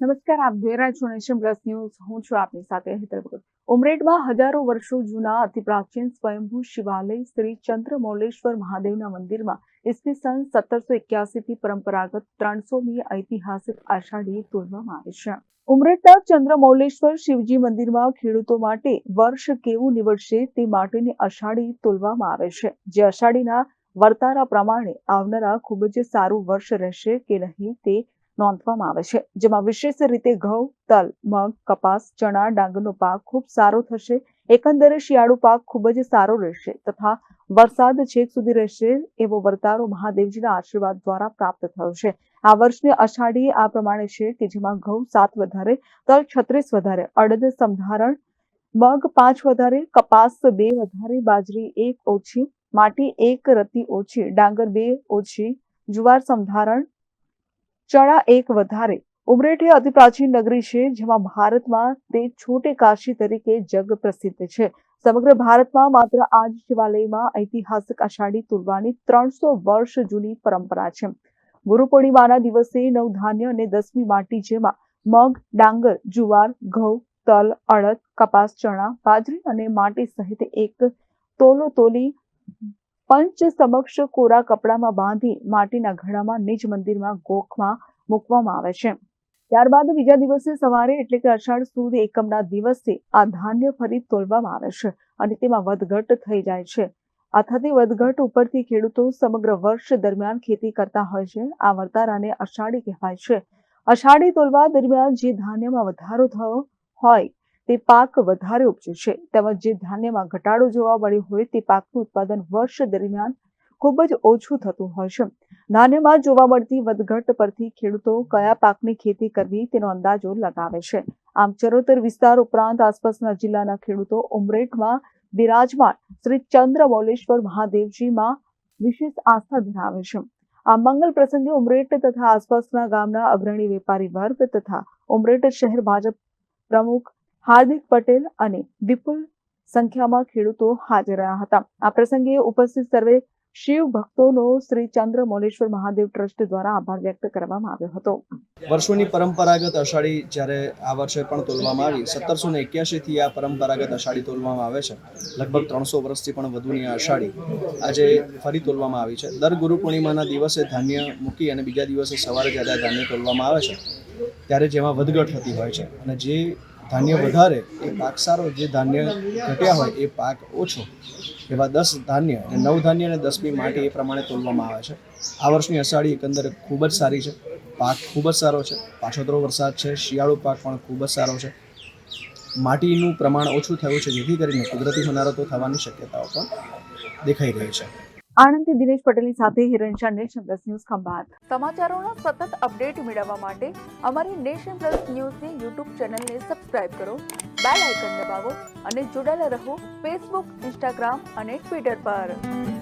નમસ્કાર, આપ જોઈ છો નેશન પ્લસ ન્યૂઝ. હું છું આપની સાથે હેતલ ભગત. ઉમરેઠમાં હજારો વર્ષો જૂના અતિ પ્રાચીન સ્વયંભૂ શિવાલય શ્રી ચંદ્રમૌલેશ્વર મહાદેવના મંદિરમાં ઈસવીસન સત્તરસો એક્યાસી થી પરંપરાગત ત્રણસોમી ઐતિહાસિક આષાઢી તોડવામાં આવે છે. ઉમરેઠના ચંદ્રમૌલેશ્વર શિવજી મંદિરમાં ખેડૂતો માટે વર્ષ કેવું નીવડશે તે માટેની અષાઢી તોલવામાં આવે છે. જે અષાઢીના વર્તારા પ્રમાણે આવનારા ખૂબ જ સારું વર્ષ રહેશે કે નહીં તે નોંધવામાં આવે છે, જેમાં વિશેષ રીતે ઘઉં, તલ, મગ, કપાસ, ચણા, ડાંગરનો પાક ખૂબ સારો થશે, એકંદરે શિયાળુ પાક ખૂબ જ સારો રહેશે તથા વરસાદ છેક સુધી રહેશે એવો વર્તારો મહાદેવજીના આશીર્વાદ દ્વારા પ્રાપ્ત થયો છે. આ વર્ષની અષાઢી આ પ્રમાણે છે કે જેમાં ઘઉં સાત વધારે, તલ છત્રીસ વધારે, અડદ સંધારણ મગ પાંચ વધારે, કપાસ બે વધારે, બાજરી એક ઓછી, માટી એક રતી ઓછી, ડાંગર બે ઓછી, જુવાર સમધારણ ચણા એક વધારે ઉમરેઠ અતિ પ્રાચીન નગરી છે, જેમાં ભારતમાં તે છોટે કાશી તરીકે જગ પ્રસિદ્ધ છે. સમગ્ર ભારતમાં માત્ર આ જ શિવાલયમાં ઐતિહાસિક આષાઢી તુલવાની ત્રણસો વર્ષ જૂની પરંપરા છે. ગુરુ પૂર્ણિમાના દિવસે નવધાન્ય અને દસમી માટી જેમાં મગ, ડાંગર, જુવાર, ઘઉં, તલ, અડદ, કપાસ, ચણા, બાજરી અને માટી સહિત એક તોલો તોલી પંચ સમક્ષ કોરા કપડામાં બાંધી માટીના ઘડામાં નિજ મંદિરમાં ગોખમાં મૂકવામાં આવે છે. ત્યારબાદ બીજા દિવસે સવારે એટલે કે અષાઢ સુદ એકમના દિવસે આ ધાન્ય ફરી તોલવામાં આવે છે અને તેમાં વધઘટ થઈ જાય છે. આ થતી વધઘટ ઉપરથી ખેડૂતો સમગ્ર વર્ષ દરમિયાન ખેતી કરતા હોય છે. આ વર્તારાને અષાઢી કહેવાય છે. અષાઢી તોલવા દરમિયાન જે ધાન્યમાં વધારો થયો હોય તે પાક વધારે ઉપજે છે. તેમજ જે ધાન્યમાં ઘટાડો જોવા મળ્યો હોય તે પાકનું ઉત્પાદન વર્ષ દરમિયાન ખૂબ જ ઓછું થતું હોય છે. ધાન્યમાં જોવા મળતી વધઘટ પરથી ખેડૂતો કયા પાકની ખેતી કરવી તેનો અંદાજો લગાવે છે. આમ ચરોતર વિસ્તાર ઉપરાંત આસપાસના જિલ્લાના ખેડૂતો ઉમરેઠમાં બિરાજમાન શ્રી ચંદ્રમૌલેશ્વર મહાદેવજીમાં વિશેષ આસ્થા ધરાવે છે. આ મંગલ પ્રસંગે ઉમરેઠ તથા આસપાસના ગામના અગ્રણી વેપારી વર્ગ તથા ઉમરેઠ શહેર ભાજપ પ્રમુખ હાર્દિક પટેલ અને વિપુલ સંખ્યામાં ખેડૂતો હાજર રહ્યા હતા. આ પ્રસંગે ઉપસ્થિત સર્વે શિવ ભક્તોનો શ્રી ચંદ્રમૌલેશ્વર મહાદેવ ટ્રસ્ટ દ્વારા આભાર વ્યક્ત કરવામાં આવ્યો હતો. વર્ષોની પરંપરાગત અષાઢી જ્યારે આ વર્ષે પણ તોલવામાં આવી, સત્તરસો ને એક્યાસીથી આ પરંપરાગત અષાઢી તોલવામાં આવે છે. લગભગ ત્રણસો વર્ષથી પણ વધુની આ અષાઢી આજે ફરી તોલવામાં આવી છે. દર ગુરુ પૂર્ણિમાના દિવસે ધાન્ય મૂકી અને બીજા દિવસે સવારે જ્યારે ધાન્ય તોલવામાં આવે છે, ત્યારે જેમાં વધઘટ થતી હોય છે. અને જે ધાન્ય વધારે એ પાક સારો જે ધાન્ય ઘટ્યા હોય એ પાક ઓછો. એવા દસ ધાન્ય અને નવ ધાન્ય અને દસમી માટી એ પ્રમાણે તોલવામાં આવે છે. આ વર્ષની અષાઢી એકંદરે ખૂબ જ સારી છે. પાક ખૂબ જ સારો છે. પાછોતરો વરસાદ છે. શિયાળુ પાક પણ ખૂબ જ સારો છે. માટીનું પ્રમાણ ઓછું થયું છે જેથી કરીને કુદરતી હોનારતો થવાની શક્યતાઓ પણ દેખાઈ રહી છે. આણંદથી દિનેશ પટેલની સાથે હિરણશા નેશન પ્લસ ન્યૂઝ ખંભાત. સમાચારોનો સતત અપડેટ મેળવવા માટે અમારી નેશન પ્લસ ન્યૂઝની યુટ્યુબ ચેનલને સબસ્ક્રાઇબ કરો, બેલ આઇકન દબાવો અને જોડાયેલા રહો ફેસબુક, ઇન્સ્ટાગ્રામ અને ટ્વિટર પર.